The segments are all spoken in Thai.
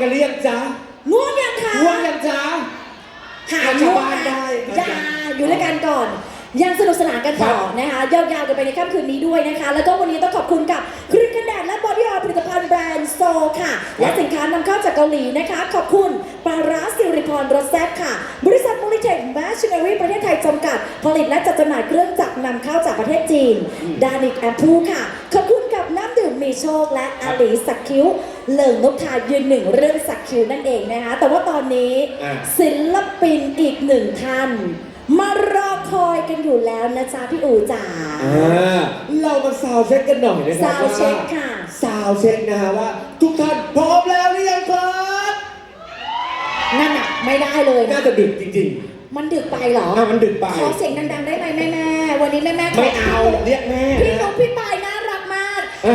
กันหรือยังจ๊ะง่วงยังคะง่วงยังจ๊ะ หาชาวบ้านได้ยาอยู่ด้วยกันก่อน ยังสนุกสนานกันต่อนะคะยาวๆกันไปในค่ำคืนนี้ด้วยนะคะ แล้วก็วันนี้ต้องขอบคุณกับครีมกันแดดและบอดี้อร์ผลิตภัณฑ์แบรนด์โซค่ะ และสินค้านำเข้าจากเกาหลีนะคะ ขอบคุณปาราสิริพรรสแซ่ค่ะ บริษัทมูลิเทคแมชชีนรีประเทศไทยจำกัด ผลิตและจัดจำหน่ายเครื่องจักรนำเข้าจากประเทศจีนดานิกแอมพูค่ะ ขอบคุณกับน้ำ มีโชคและอาลีสักคิ้วเหลิงนกทายืนหนึ่งเรื่องสักคิ้วนั่นเองนะคะแต่ว่าตอนนี้ศิลปินอีกหนึ่งท่าน มารอคอยกันอยู่แล้วนะจ๊ะพี่อูจ๋าเรามาซาวเช็คกันหน่อยนะครับซาวเช็คค่ะ ว่ซาวเช็คนะฮะว่า ทุกท่านพร้อมแล้วหรือยังครับนั่นอะไม่ได้เลยน่าจะดึกจริงมันดึกไปเหรอๆอ่มันดึกไป ขอเสียงดังๆได้ไหมแม่แม่วันนี้แม่แม่ไม่เอาเรียกแม่พี่นกพี่ปายน่ารักมากอ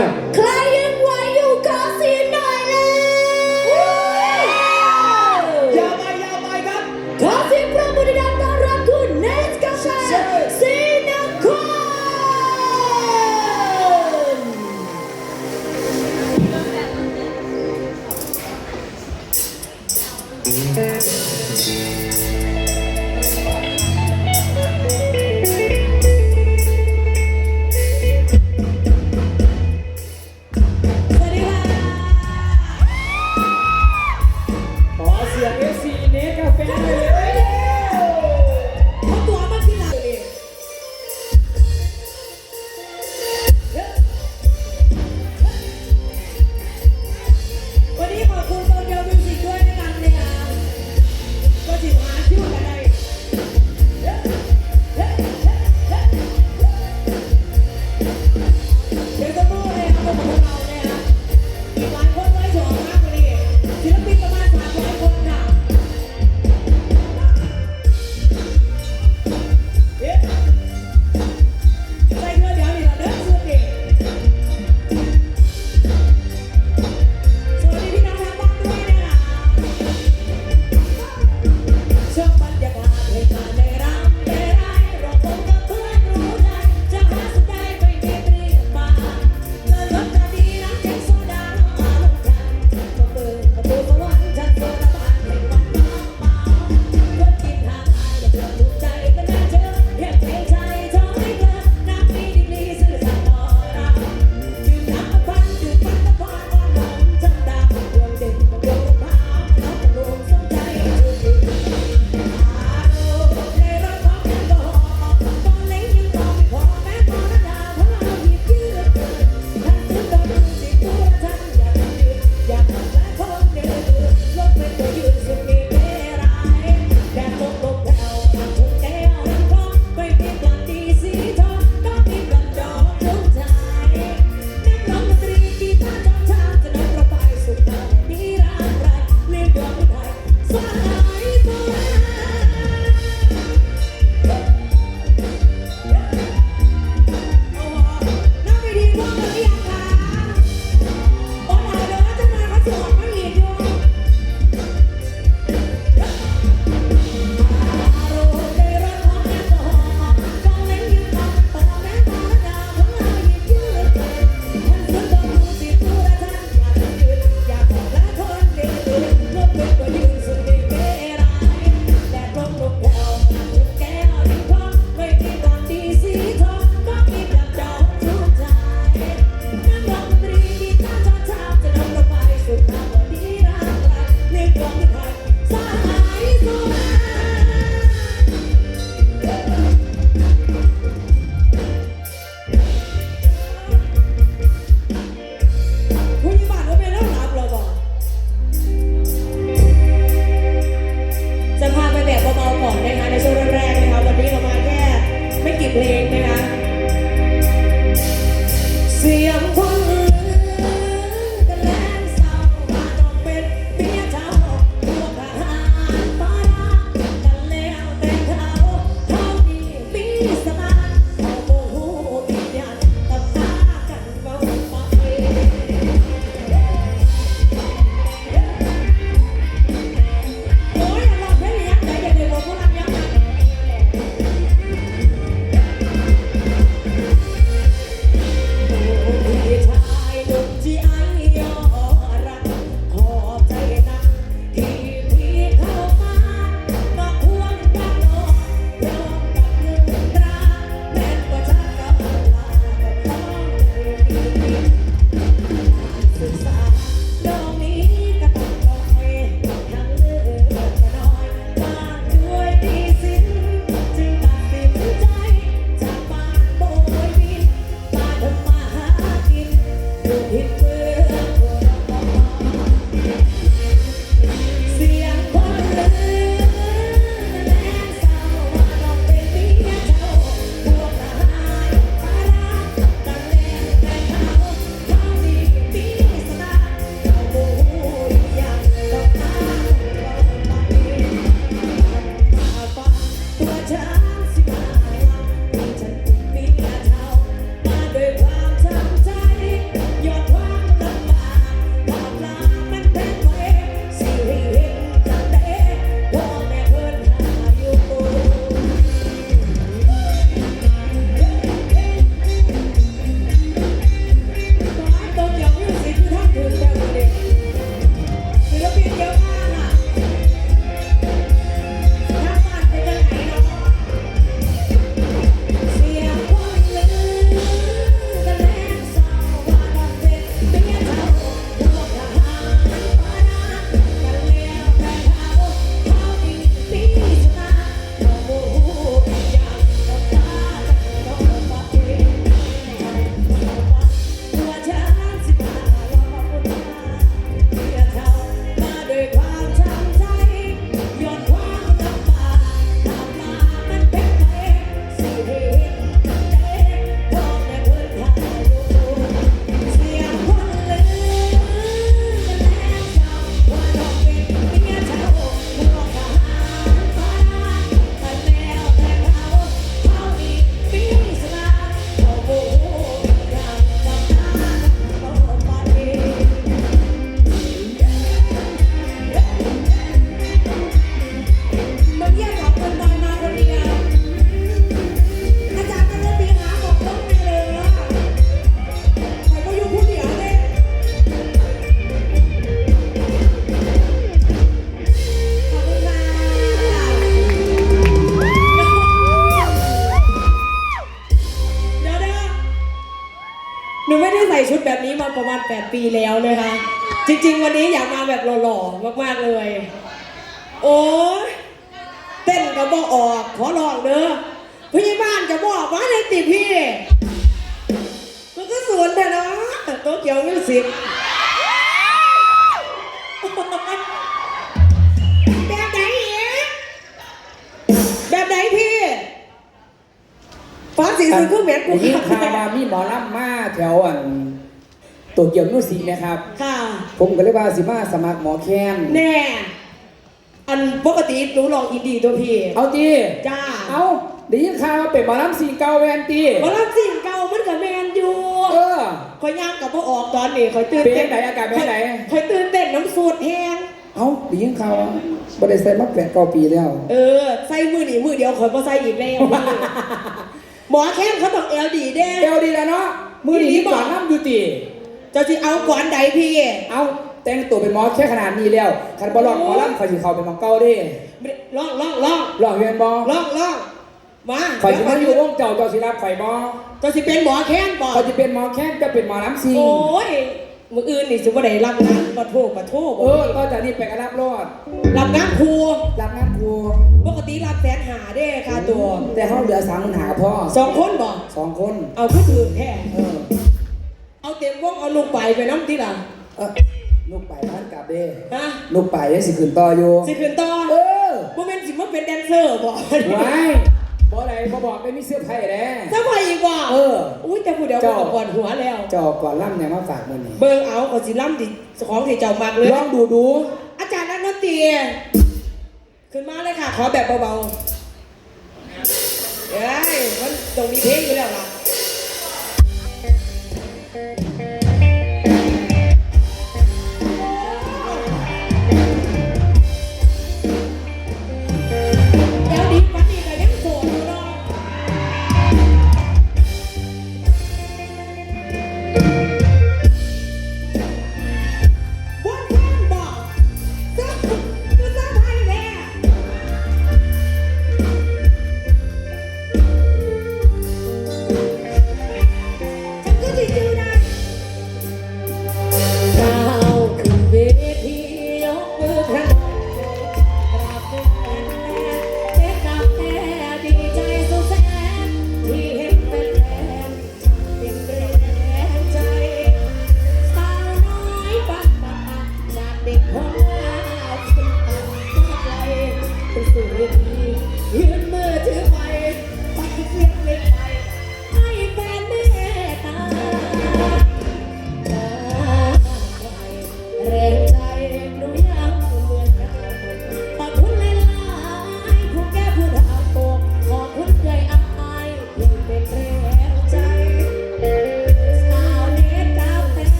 ประมาณ8ปีแล้วนะคะ จริง ๆ วันนี้อยากมาแบบหล่อๆมากๆเลย โอ้ยเต้นกับบ่ออกขอลองเด้อพยาบาลจะบอกว่าเลยติพี่มันก็สวนแต่เนาะโตัวเกียวมิวสิกแบบไหนอีกแบบไหนพี่ฟ้าสีสุดคือเหมือนกูยิ่งข่าวมามีหมอลำมาแถวอัน ตัวเกี่ยวนุสีนะครับ ค่ะ ผมก็เลยว่าสิมาสมัครหมอแคนแน่ อันปกติหนูลองอินดีตัวพี่ เอาตีจ้า เอาได้ยินข่าวว่าเป็นหมอลำสีเก่าแวนตีหมอลำสิ่งเก่ามันกับแมนอยู่เออ คอยย่างกับพ่อออกตอนนี้คอยตื่นเป็นเต้นไหนอากาศเป็นไหน คอยตื่นเต้นน้ำสูดแห้งเอาได้ยินข่าวว่าบ่ได้ใส่มาแปดเก้าปีแล้ว เออ ใส่มือหนีมือเดียวคอยพอใส่อีกแล้วหมอแค้นเขาต้องเอลดีเด้เอวดีแล้วเนาะมือดีก่อนน้ำอยู่ตี เจะจะเอาก่อนใดพี่ เอาแต่งตัวเป็นหมอแค่ขนาดนี้แล้วคันบอลองหมอลำคอยสิเข้าเป็นหมอเก่าเดิล่องล่องล่องลองเรียนบอล่องล่องมาคอยสิมาอยู่วงเจ้าเจ้าสิรับไฟบอเจะสิเป็นหมอแค้นบอกคอยจะเป็นหมอแค่จะเป็นหมอลำซิงโอ้ยมืออื่นนี่สิบ่ได้รับงานปะโทปะโทเออก็จากนี้ไปก็รับรอดรับงานครูรับงานครูปกติรับแสนหาเด้ค่าตัว แต่เขาเหลือสามปัญหาพ่อสองคนบอกสองคน เอาก็ถือแค่เออเอาเต็มวงเอาลูกไปไปน้ำที่หลังเออลูกไปบ้านกลับเด้ฮะลูกไปยังสิขึ้นต่ออยู่สิขึ้นต่อเออโมเมนต์สิมาเป็นแดนเซอร์บอกไว้บ่อะไรบ่บอกไม่มีเสื้อไผ่แด้จะไปอีกว่าเอออุ้ยแต่ผู้เดียวเจ้าบอกก่อนหัวแล้วเจ้าก่อนล่ำเนี่ยมาฝากมือนี่เบิ่งเอาก่อนสิล่ำดิของที่เจ้ามากเลยลองดูดูอาจารย์นักดนตรีขึ้นมาเลยค่ะขอแบบเบาๆเอ้ยมันตรงนี้เพลงอยู่แล้วล่ะ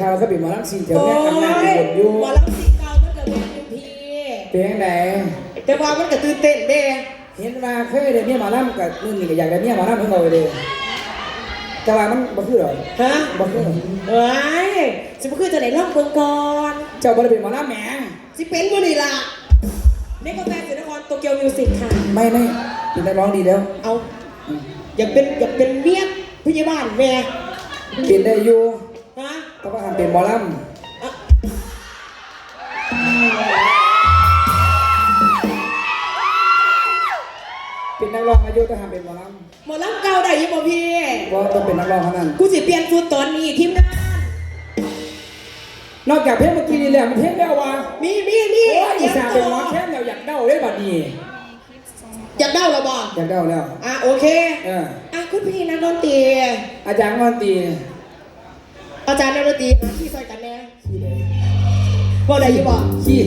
ข่าวเขาเป็นหมอลำซิ่งแถวโอ้เนี้ยทำงานเป็นยบทอยู่หมอลำสีเก่ามันก็แม่นอยู่พี่เพลงไหนแต่ว่ามันก็ตื่นเต้นเด้เห็นว่าเคยได้เมียหมอลำกับนู่นนี่ก็อยากได้เมียหมอลำเพิ่งเอาไปเลยแต่ว่ามันบ่คือหรอกฮะบ่คือหรอกเอ้ยสิบ่คือจะไหนร้องเบิ่งก่อนเจ้าบ่ได้เป็นหมอลำแหมสิเป็นบ่นี่ล่ะนี่กาแฟสินครโตเกียวมิวสิกค่ะ ไม่ไม่เป็นนักร้องดีแล้ว เอา อยากเป็นอยากเป็นเมียพยาบาลแม่เป็นได้อยู่ ฮะแต่ว่าหากเป็นหมอลอะำเป็นนักร้องอายุแต่หากเป็นหมอลหมอลำเก่าได้อยังบ่พี่ำว่าต้องเป็นนักร้องเท่านั้น กูสิเปลี่ยนสูตรตอนนี้ทีมงานนอกจากเพลงเมื่อกี้นี่แหละมันเพลงแล้ววะมีมีมีโอ้ยอีเดี๋ยวสานต่เป็นอหมอแค่แล้วอยากเด้าได้บัดนี้ อยากเด้าเหรอบ่อยากเด้าแล้ว อะโอเค เออ อะคุณพี่นักดนตรีอาจารย์งอนตี อาจารย์นักดนตรีหาที่ซอยกันแน่ขี้เลยบ่ได้อยู่บ่ขี้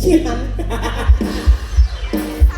ขี้หัน